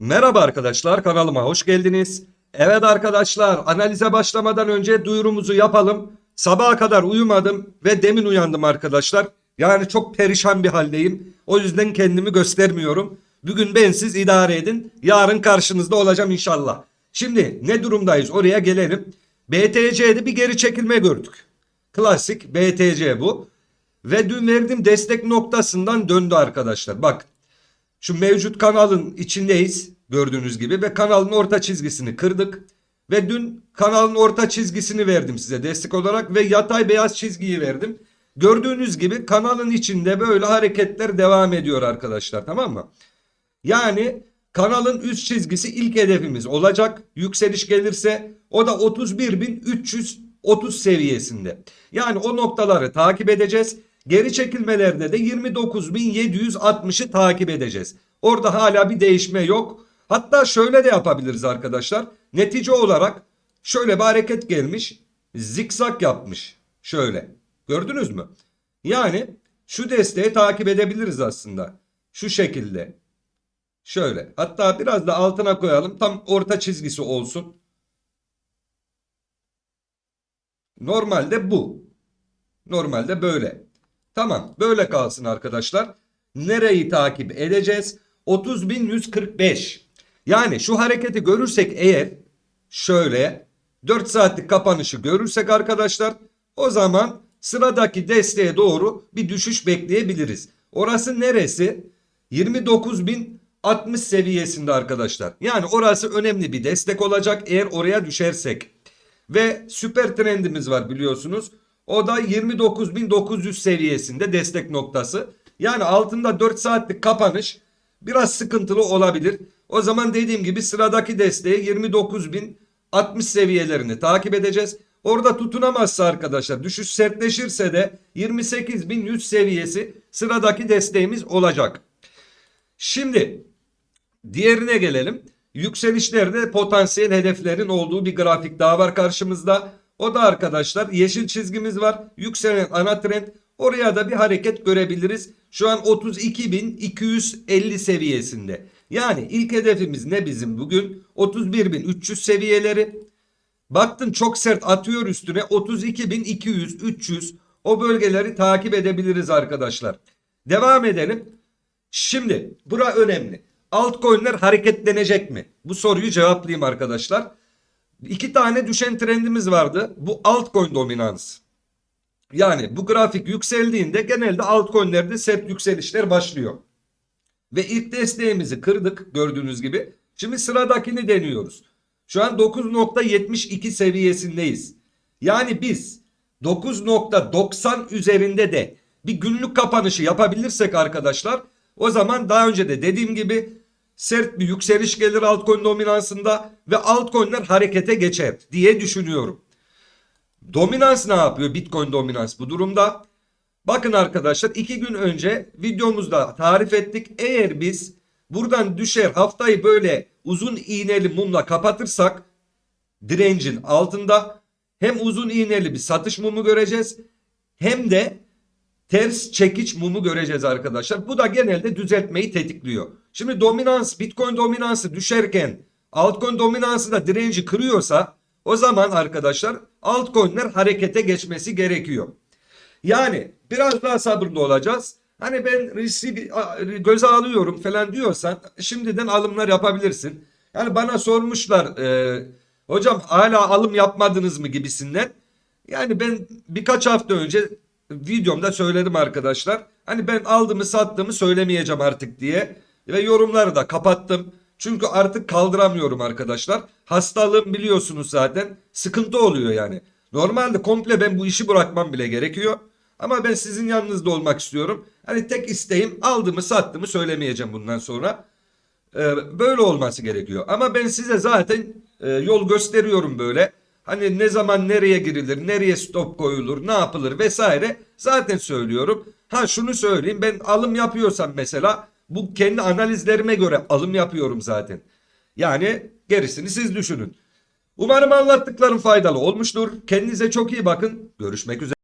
Merhaba arkadaşlar kanalıma hoş geldiniz. Evet arkadaşlar analize başlamadan önce duyurumuzu yapalım. Sabaha kadar uyumadım ve demin uyandım arkadaşlar. Yani çok perişan bir haldeyim. O yüzden kendimi göstermiyorum. Bugün bensiz idare edin. Yarın karşınızda olacağım inşallah. Şimdi ne durumdayız oraya gelelim. BTC'de bir geri çekilme gördük. Klasik BTC bu. Ve dün verdiğim destek noktasından döndü arkadaşlar. Bak şu mevcut kanalın içindeyiz gördüğünüz gibi ve kanalın orta çizgisini kırdık. Ve dün kanalın orta çizgisini verdim size destek olarak ve yatay beyaz çizgiyi verdim. Gördüğünüz gibi kanalın içinde böyle hareketler devam ediyor arkadaşlar tamam mı? Yani kanalın üst çizgisi ilk hedefimiz olacak. Yükseliş gelirse o da 31.330 seviyesinde. Yani o noktaları takip edeceğiz. Geri çekilmelerde de 29.760'ı takip edeceğiz. Orada hala bir değişme yok. Hatta şöyle de yapabiliriz arkadaşlar. Netice olarak şöyle bir hareket gelmiş. Zikzak yapmış. Şöyle. Gördünüz mü? Yani şu desteği takip edebiliriz aslında. Şu şekilde. Şöyle. Hatta biraz da altına koyalım. Tam orta çizgisi olsun. Normalde bu. Normalde böyle. Tamam. Böyle kalsın arkadaşlar. Nereyi takip edeceğiz? 30.145. Yani şu hareketi görürsek eğer şöyle 4 saatlik kapanışı görürsek arkadaşlar o zaman sıradaki desteğe doğru bir düşüş bekleyebiliriz. Orası neresi? 29.060 seviyesinde arkadaşlar. Yani orası önemli bir destek olacak eğer oraya düşersek. Ve süper trendimiz var biliyorsunuz. O da 29.900 seviyesinde destek noktası. Yani altında 4 saatlik kapanış biraz sıkıntılı olabilir. O zaman dediğim gibi sıradaki desteği 29.060 seviyelerini takip edeceğiz. Orada tutunamazsa arkadaşlar düşüş sertleşirse de 28.100 seviyesi sıradaki desteğimiz olacak. Şimdi diğerine gelelim. Yükselişlerde potansiyel hedeflerin olduğu bir grafik daha var karşımızda. O da arkadaşlar yeşil çizgimiz var. Yükselen ana trend. Oraya da bir hareket görebiliriz. Şu an 32.250 seviyesinde. Yani ilk hedefimiz ne bizim bugün? 31.300 seviyeleri. Baktın çok sert atıyor üstüne 32.200, 300 o bölgeleri takip edebiliriz arkadaşlar. Devam edelim. Şimdi bura önemli. Altcoin'ler hareketlenecek mi? Bu soruyu cevaplayayım arkadaşlar. İki tane düşen trendimiz vardı. Bu altcoin dominans. Yani bu grafik yükseldiğinde genelde altcoin'lerde sert yükselişler başlıyor. Ve ilk desteğimizi kırdık gördüğünüz gibi. Şimdi sıradakini deniyoruz. Şu an 9.72 seviyesindeyiz. Yani biz 9.90 üzerinde de bir günlük kapanışı yapabilirsek arkadaşlar o zaman daha önce de dediğim gibi sert bir yükseliş gelir altcoin dominansında ve altcoin'ler harekete geçer diye düşünüyorum. Dominans ne yapıyor? Bitcoin dominans bu durumda. Bakın arkadaşlar iki gün önce videomuzda tarif ettik. Eğer biz buradan düşer haftayı böyle uzun iğneli mumla kapatırsak direncin altında hem uzun iğneli bir satış mumu göreceğiz hem de ters çekiç mumu göreceğiz arkadaşlar. Bu da genelde düzeltmeyi tetikliyor. Şimdi dominans Bitcoin dominansı düşerken altcoin dominansı da direnci kırıyorsa o zaman arkadaşlar altcoin'ler harekete geçmesi gerekiyor. Yani biraz daha sabırlı olacağız. Hani ben riski göze alıyorum falan diyorsan şimdiden alımlar yapabilirsin. Yani bana sormuşlar e, hocam hala alım yapmadınız mı gibisinden. Yani ben birkaç hafta önce videomda söyledim arkadaşlar. Hani ben aldığımı sattığımı söylemeyeceğim artık diye. Ve yorumları da kapattım. Çünkü artık kaldıramıyorum arkadaşlar. Hastalığım biliyorsunuz zaten. Sıkıntı oluyor yani. Normalde komple ben bu işi bırakmam bile gerekiyor. Ama ben sizin yanınızda olmak istiyorum. Hani tek isteğim aldığımı sattığımı söylemeyeceğim bundan sonra. Ee, böyle olması gerekiyor. Ama ben size zaten e, yol gösteriyorum böyle. Hani ne zaman nereye girilir, nereye stop koyulur, ne yapılır vesaire zaten söylüyorum. Ha şunu söyleyeyim ben alım yapıyorsam mesela bu kendi analizlerime göre alım yapıyorum zaten. Yani gerisini siz düşünün. Umarım anlattıklarım faydalı olmuştur. Kendinize çok iyi bakın. Görüşmek üzere.